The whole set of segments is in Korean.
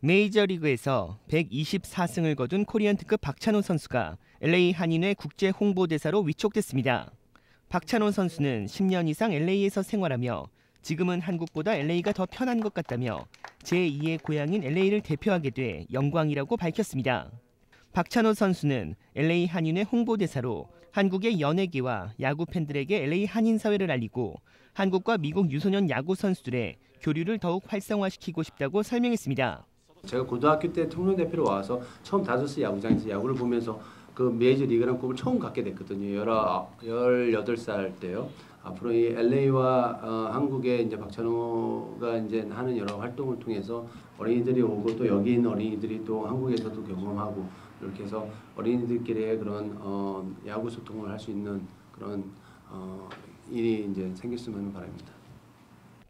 메이저리그에서 124승을 거둔 코리안 특급 박찬호 선수가 LA 한인회 국제 홍보대사로 위촉됐습니다. 박찬호 선수는 10년 이상 LA에서 생활하며 지금은 한국보다 LA가 더 편한 것 같다며 제2의 고향인 LA를 대표하게 돼 영광이라고 밝혔습니다. 박찬호 선수는 LA 한인회 홍보대사로 한국의 연예계와 야구 팬들에게 LA 한인 사회를 알리고 한국과 미국 유소년 야구 선수들의 교류를 더욱 활성화시키고 싶다고 설명했습니다. 제가 고등학교 때 청년 대표로 와서 처음 다저스 야구장에서 야구를 보면서 그 메이저 리그라는 꿈을 처음 갖게 됐거든요. 열아, 18살 때요. 앞으로 이 LA와 어, 한국의 이제 박찬호가 이제 하는 여러 활동을 통해서 어린이들이 오고 또 여기 있는 어린이들이 또 한국에서도 경험하고 이렇게 해서 어린이들끼리의 그런 어, 야구 소통을 할 수 있는 그런 어, 일이 이제 생겼으면 바랍니다.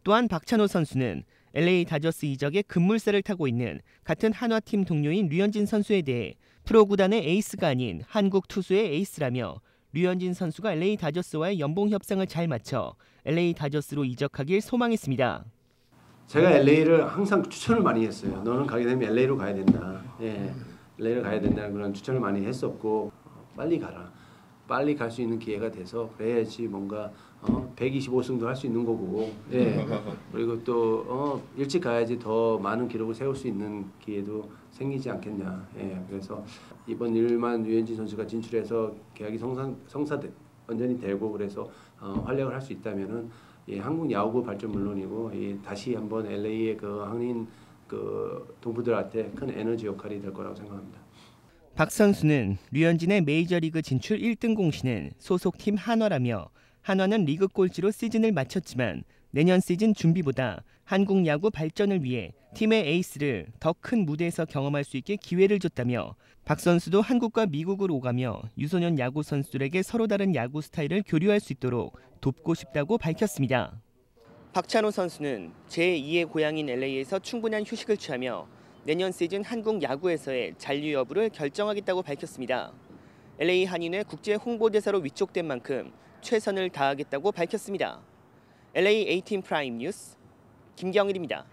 또한 박찬호 선수는 LA 다저스 이적의 급물살을 타고 있는 같은 한화팀 동료인 류현진 선수에 대해 프로 구단의 에이스가 아닌 한국 투수의 에이스라며 류현진 선수가 LA 다저스와의 연봉 협상을 잘 맞춰 LA 다저스로 이적하길 소망했습니다. 제가 LA를 항상 추천을 많이 했어요. 너는 가게 되면 LA로 가야 된다. 예, LA로 가야 된다는 그런 추천을 많이 했었고 어, 빨리 가라. 빨리 갈 수 있는 기회가 돼서 그래야지 뭔가 어, 125승도 할 수 있는 거고 예. 그리고 또 어, 일찍 가야지 더 많은 기록을 세울 수 있는 기회도 생기지 않겠냐 예. 그래서 이번 일만 유현진 선수가 진출해서 계약이 성사, 성사 완전히 되고 그래서 어, 활약을 할 수 있다면은 예, 한국 야구부 발전 물론이고 예, 다시 한번 LA의 그 한인 그 동부들한테 큰 에너지 역할이 될 거라고 생각합니다. 박 선수는 류현진의 메이저리그 진출 1등 공신은 소속팀 한화라며 한화는 리그 꼴찌로 시즌을 마쳤지만 내년 시즌 준비보다 한국 야구 발전을 위해 팀의 에이스를 더 큰 무대에서 경험할 수 있게 기회를 줬다며 박 선수도 한국과 미국을 오가며 유소년 야구 선수들에게 서로 다른 야구 스타일을 교류할 수 있도록 돕고 싶다고 밝혔습니다. 박찬호 선수는 제2의 고향인 LA에서 충분한 휴식을 취하며 내년 시즌 한국 야구에서의 잔류 여부를 결정하겠다고 밝혔습니다. LA 한인회 국제 홍보대사로 위촉된 만큼 최선을 다하겠다고 밝혔습니다. LA 18 프라임 뉴스 김경일입니다.